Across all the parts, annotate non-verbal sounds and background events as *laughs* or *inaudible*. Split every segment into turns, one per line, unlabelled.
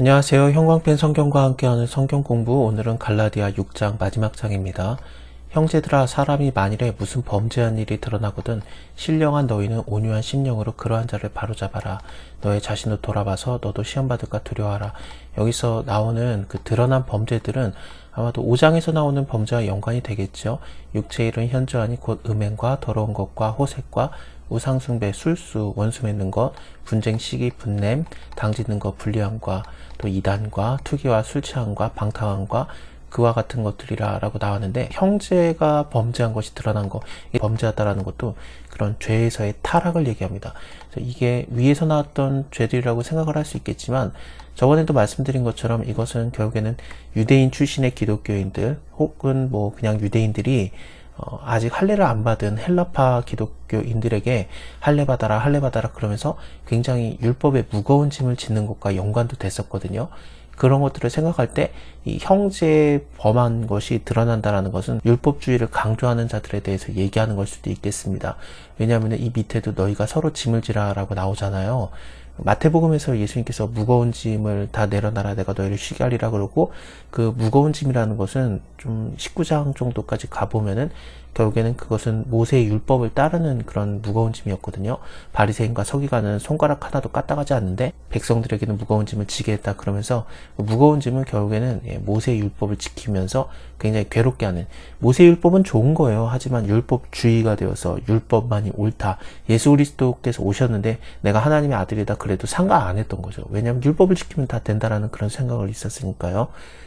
안녕하세요. 형광펜 성경과 함께하는 성경 공부 오늘은 갈라디아 6장 마지막 장입니다. 형제들아 사람이 만일에 무슨 범죄한 일이 드러나거든 신령한 너희는 온유한 심령으로 그러한 자를 바로잡아라. 너의 자신도 돌아봐서 너도 시험받을까 두려워하라. 여기서 나오는 그 드러난 범죄들은 아마도 5장에서 나오는 범죄와 연관이 되겠죠. 육체 일은 현저하니 곧 음행과 더러운 것과 호색과 우상숭배, 술수, 원수 맺는 것, 분쟁, 시기, 분냄, 당짓는 것, 불리함과 또 이단과 투기와 술 취함과 방탕함과 그와 같은 것들이라 라고 나왔는데 형제가 범죄한 것이 드러난 거, 이 범죄하다라는 것도 그런 죄에서의 타락을 얘기합니다. 그래서 이게 위에서 나왔던 죄들이라고 생각을 할 수 있겠지만 저번에도 말씀드린 것처럼 이것은 결국에는 유대인 출신의 기독교인들 혹은 뭐 그냥 유대인들이 어, 아직 할례를 안 받은 헬라파 기독교인들에게 할례 받아라 할례 받아라 그러면서 굉장히 율법의 무거운 짐을 짓는 것과 연관도 됐었거든요. 그런 것들을 생각할 때 이 형제 범한 것이 드러난다라는 것은 율법주의를 강조하는 자들에 대해서 얘기하는 걸 수도 있겠습니다. 왜냐하면 이 밑에도 너희가 서로 짐을 지라라고 나오잖아요. 마태복음에서 예수님께서 무거운 짐을 다 내려놔라 내가 너희를 쉬게 하리라 그러고 그 무거운 짐이라는 것은 좀 19장 정도까지 가보면은 결국에는 그것은 모세의 율법을 따르는 그런 무거운 짐이었거든요. 바리새인과 서기관은 손가락 하나도 까딱하지 않는데 백성들에게는 무거운 짐을 지게 했다 그러면서 그 무거운 짐은 결국에는 예, 모세의 율법을 지키면서 굉장히 괴롭게 하는 모세의 율법은 좋은 거예요. 하지만 율법주의가 되어서 율법만이 옳다. 예수 그리스도께서 오셨는데 내가 하나님의 아들이다 그래도 상관 안 했던 거죠. 왜냐하면 율법을 지키면 다 된다라는 그런 생각을 있었으니까요.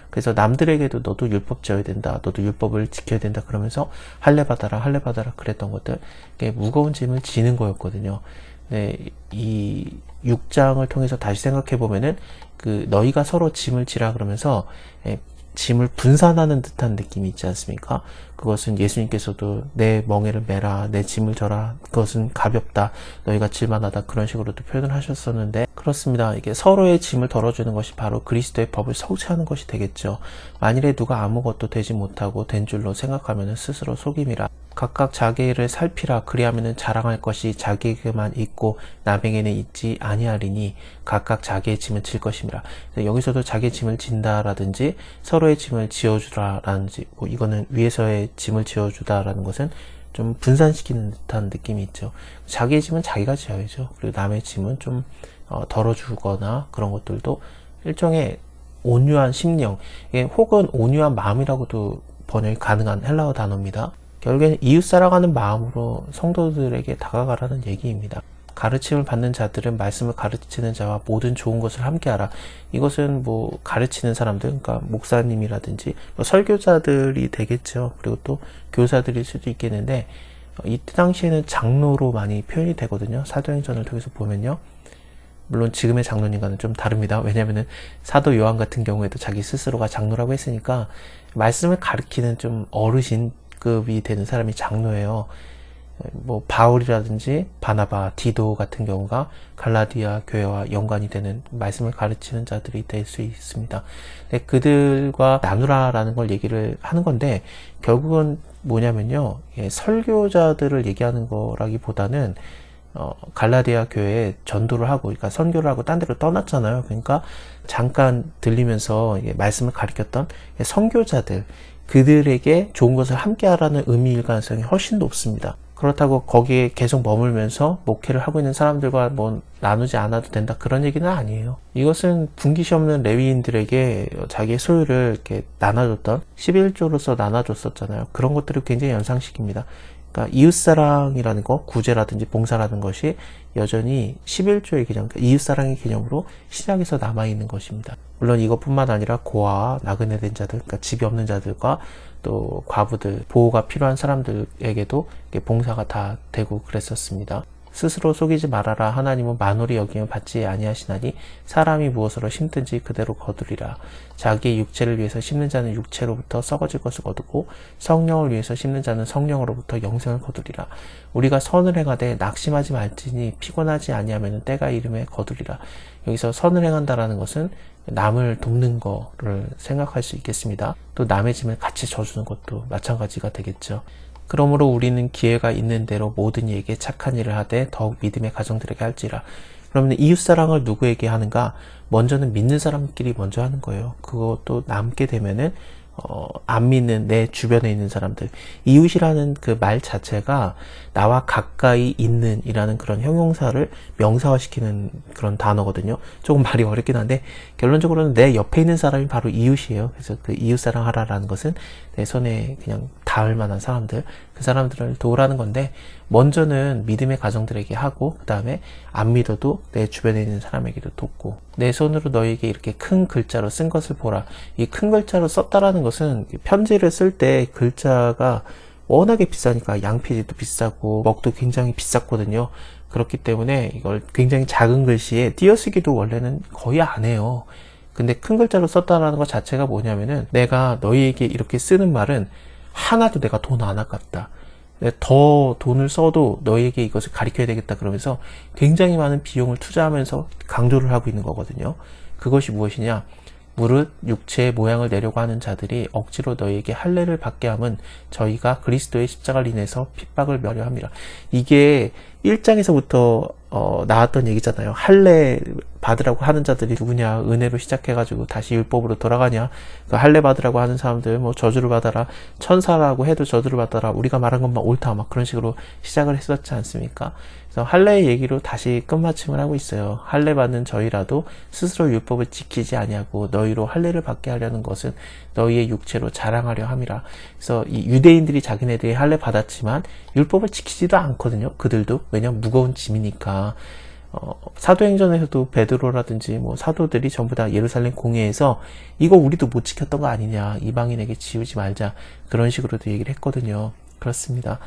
그래서 남들에게도 너도 율법 지어야 된다. 너도 율법을 지켜야 된다. 그러면서 할례 받아라, 할례 받아라 그랬던 것들. 이게 무거운 짐을 지는 거였거든요. 네, 이 6장을 통해서 다시 생각해 보면은 그 너희가 서로 짐을 지라 그러면서 예, 짐을 분산하는 듯한 느낌이 있지 않습니까? 그것은 예수님께서도 내 멍에를 메라, 내 짐을 져라, 그것은 가볍다, 너희가 질만하다 그런 식으로도 표현을 하셨었는데 그렇습니다. 이게 서로의 짐을 덜어주는 것이 바로 그리스도의 법을 성취하는 것이 되겠죠. 만일에 누가 아무것도 되지 못하고 된 줄로 생각하면 스스로 속임이라. 각각 자기 일을 살피라 그리하면은 자랑할 것이 자기에게만 있고 남에게는 있지 아니하리니 각각 자기의 짐을 질 것임이라 여기서도 자기의 짐을 진다라든지 서로의 짐을 지어주라라든지 뭐 이거는 위에서의 짐을 지어주다라는 것은 좀 분산시키는 듯한 느낌이 있죠. 자기의 짐은 자기가 지어야죠. 그리고 남의 짐은 좀 어, 덜어주거나 그런 것들도 일종의 온유한 심령 혹은 온유한 마음이라고도 번역이 가능한 헬라어 단어입니다. 결국엔 이웃 사랑하는 마음으로 성도들에게 다가가라는 얘기입니다. 가르침을 받는 자들은 말씀을 가르치는 자와 모든 좋은 것을 함께하라. 이것은 뭐 가르치는 사람들, 그러니까 목사님이라든지 뭐 설교자들이 되겠죠. 그리고 또 교사들일 수도 있겠는데 이때 당시에는 장로로 많이 표현이 되거든요. 사도행전을 통해서 보면요. 물론 지금의 장로님과는 좀 다릅니다. 왜냐면은 사도 요한 같은 경우에도 자기 스스로가 장로라고 했으니까 말씀을 가르치는 좀 어르신 급이 되는 사람이 장로예요. 뭐 바울이라든지 바나바, 디도 같은 경우가 갈라디아 교회와 연관이 되는 말씀을 가르치는 자들이 될 수 있습니다. 근데 그들과 나누라라는 걸 얘기를 하는 건데 결국은 뭐냐면요, 예, 설교자들을 얘기하는 거라기보다는 어, 갈라디아 교회에 전도를 하고, 그러니까 선교를 하고 딴 데로 떠났잖아요. 그러니까 잠깐 들리면서 말씀을 가르쳤던 선교자들, 그들에게 좋은 것을 함께 하라는 의미일 가능성이 훨씬 높습니다. 그렇다고 거기에 계속 머물면서 목회를 하고 있는 사람들과 뭐 나누지 않아도 된다 그런 얘기는 아니에요. 이것은 분기시 없는 레위인들에게 자기의 소유를 이렇게 나눠줬던 11조로서 나눠줬었잖아요. 그런 것들을 굉장히 연상시킵니다. 그러니까 이웃사랑이라는 것, 구제라든지 봉사라는 것이 여전히 11조의 개념, 그러니까 이웃사랑의 개념으로 시작에서 남아있는 것입니다. 물론 이것뿐만 아니라 고아와 나그네 된 자들, 그러니까 집이 없는 자들과 또 과부들, 보호가 필요한 사람들에게도 봉사가 다 되고 그랬었습니다. 스스로 속이지 말아라 하나님은 만월이 여기면 받지 아니하시나니 사람이 무엇으로 심든지 그대로 거두리라 자기의 육체를 위해서 심는 자는 육체로부터 썩어질 것을 거두고 성령을 위해서 심는 자는 성령으로부터 영생을 거두리라 우리가 선을 행하되 낙심하지 말지니 피곤하지 아니하면 때가 이름에 거두리라 여기서 선을 행한다라는 것은 남을 돕는 거를 생각할 수 있겠습니다. 또 남의 짐을 같이 져주는 것도 마찬가지가 되겠죠. 그러므로 우리는 기회가 있는 대로 모든 이에게 착한 일을 하되 더욱 믿음의 가정들에게 할지라. 그러면 이웃 사랑을 누구에게 하는가? 먼저는 믿는 사람끼리 먼저 하는 거예요. 그것도 남게 되면은 어, 안 믿는 내 주변에 있는 사람들. 이웃이라는 그 말 자체가 나와 가까이 있는 이라는 그런 형용사를 명사화시키는 그런 단어거든요. 조금 *laughs* 말이 어렵긴 한데, 결론적으로는 내 옆에 있는 사람이 바로 이웃이에요. 그래서 그 이웃 사랑 하라라는 것은 내 손에 그냥 닿을 만한 사람들, 그 사람들을 도우라는 건데, 먼저는 믿음의 가정들에게 하고, 그 다음에 안 믿어도 내 주변에 있는 사람에게도 돕고, 내 손으로 너에게 이렇게 큰 글자로 쓴 것을 보라. 이 큰 글자로 썼다라는 것은 편지를 쓸 때 글자가 워낙에 비싸니까 양피지도 비싸고 먹도 굉장히 비쌌거든요. 그렇기 때문에 이걸 굉장히 작은 글씨에 띄어쓰기도 원래는 거의 안 해요. 근데 큰 글자로 썼다라는 것 자체가 뭐냐면은 내가 너희에게 이렇게 쓰는 말은 하나도 내가 돈 안 아깝다. 더 돈을 써도 너희에게 이것을 가르쳐야 되겠다 그러면서 굉장히 많은 비용을 투자하면서 강조를 하고 있는 거거든요. 그것이 무엇이냐? 무릇 육체의 모양을 내려고 하는 자들이 억지로 너희에게 할례를 받게 함은 저희가 그리스도의 십자가를 인해서 핍박을 면려합니다. 이게 1장에서부터 어, 나왔던 얘기잖아요. 할례 받으라고 하는 자들이 누구냐? 은혜로 시작해가지고 다시 율법으로 돌아가냐? 그 할례 받으라고 하는 사람들 뭐 저주를 받아라, 천사라고 해도 저주를 받아라. 우리가 말한 것만 옳다 막 그런 식으로 시작을 했었지 않습니까? 그래서 할례의 얘기로 다시 끝마침을 하고 있어요. 할례 받는 저희라도 스스로 율법을 지키지 아니하고 너희로 할례를 받게 하려는 것은 너희의 육체로 자랑하려 함이라. 그래서 이 유대인들이 자기네들이 할례 받았지만 율법을 지키지도 않거든요. 그들도 왜냐면 무거운 짐이니까. 어, 사도행전에서도 베드로라든지 뭐 사도들이 전부 다 예루살렘 공회에서 이거 우리도 못 지켰던 거 아니냐 이방인에게 지우지 말자 그런 식으로도 얘기를 했거든요. 그렇습니다.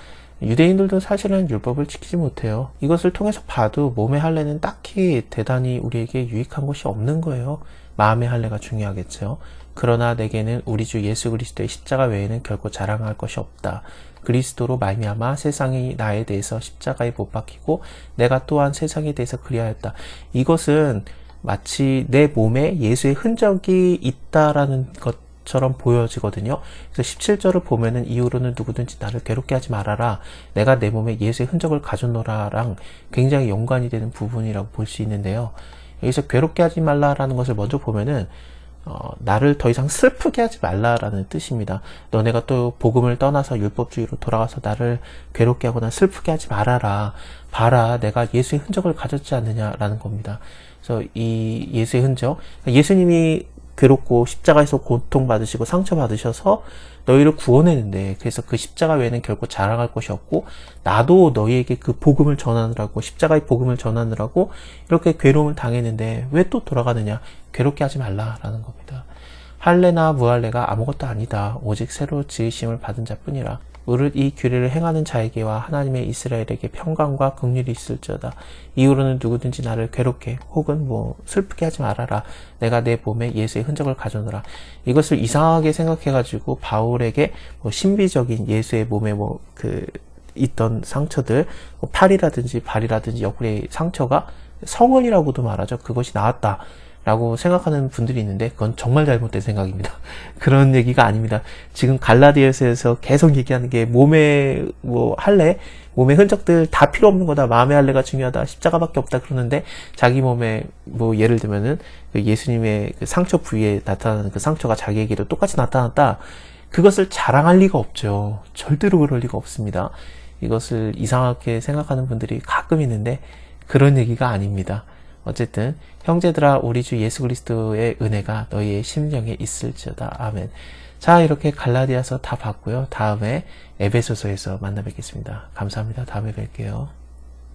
유대인들도 사실은 율법을 지키지 못해요. 이것을 통해서 봐도 몸의 할례는 딱히 대단히 우리에게 유익한 것이 없는 거예요. 마음의 할례가 중요하겠죠. 그러나 내게는 우리 주 예수 그리스도의 십자가 외에는 결코 자랑할 것이 없다. 그리스도로 말미암아 세상이 나에 대해서 십자가에 못 박히고 내가 또한 세상에 대해서 그리하였다. 이것은 마치 내 몸에 예수의 흔적이 있다라는 것 처럼 보여지거든요. 그래서 17절을 보면은 이후로는 누구든지 나를 괴롭게 하지 말아라. 내가 내 몸에 예수의 흔적을 가져노라랑 굉장히 연관이 되는 부분이라고 볼 수 있는데요. 여기서 괴롭게 하지 말라라는 것을 먼저 보면은 어, 나를 더 이상 슬프게 하지 말라라는 뜻입니다. 너네가 또 복음을 떠나서 율법주의로 돌아가서 나를 괴롭게 하거나 슬프게 하지 말아라. 봐라, 내가 예수의 흔적을 가졌지 않느냐라는 겁니다. 그래서 이 예수의 흔적, 예수님이 괴롭고 십자가에서 고통받으시고 상처받으셔서 너희를 구원했는데 그래서 그 십자가 외에는 결코 자랑할 것이 없고 나도 너희에게 그 복음을 전하느라고 십자가의 복음을 전하느라고 이렇게 괴로움을 당했는데 왜 또 돌아가느냐 괴롭게 하지 말라라는 겁니다. 할례나 무할례가 아무것도 아니다. 오직 새로 지으심을 받은 자뿐이라. 무릇 이 규례를 행하는 자에게와 하나님의 이스라엘에게 평강과 긍휼이 있을지어다. 이후로는 누구든지 나를 괴롭게 혹은 뭐 슬프게 하지 말아라. 내가 내 몸에 예수의 흔적을 가져노라. 이것을 이상하게 생각해가지고 바울에게 뭐 신비적인 예수의 몸에 뭐그 있던 상처들, 뭐 팔이라든지 발이라든지 옆구리 상처가 성원이라고도 말하죠. 그것이 나았다. 라고 생각하는 분들이 있는데 그건 정말 잘못된 생각입니다. *laughs* 그런 얘기가 아닙니다. 지금 갈라디아서에서 계속 얘기하는 게 몸에 뭐 할래 몸의 흔적들 다 필요 없는 거다. 마음의 할례가 중요하다. 십자가밖에 없다 그러는데 자기 몸에 뭐 예를 들면은 그 예수님의 그 상처 부위에 나타나는 그 상처가 자기에게도 똑같이 나타났다. 그것을 자랑할 리가 없죠. 절대로 그럴 리가 없습니다. 이것을 이상하게 생각하는 분들이 가끔 있는데 그런 얘기가 아닙니다. 어쨌든 형제들아 우리 주 예수 그리스도의 은혜가 너희의 심령에 있을지어다. 아멘. 자 이렇게 갈라디아서 다 봤고요. 다음에 에베소서에서 만나 뵙겠습니다. 감사합니다. 다음에 뵐게요.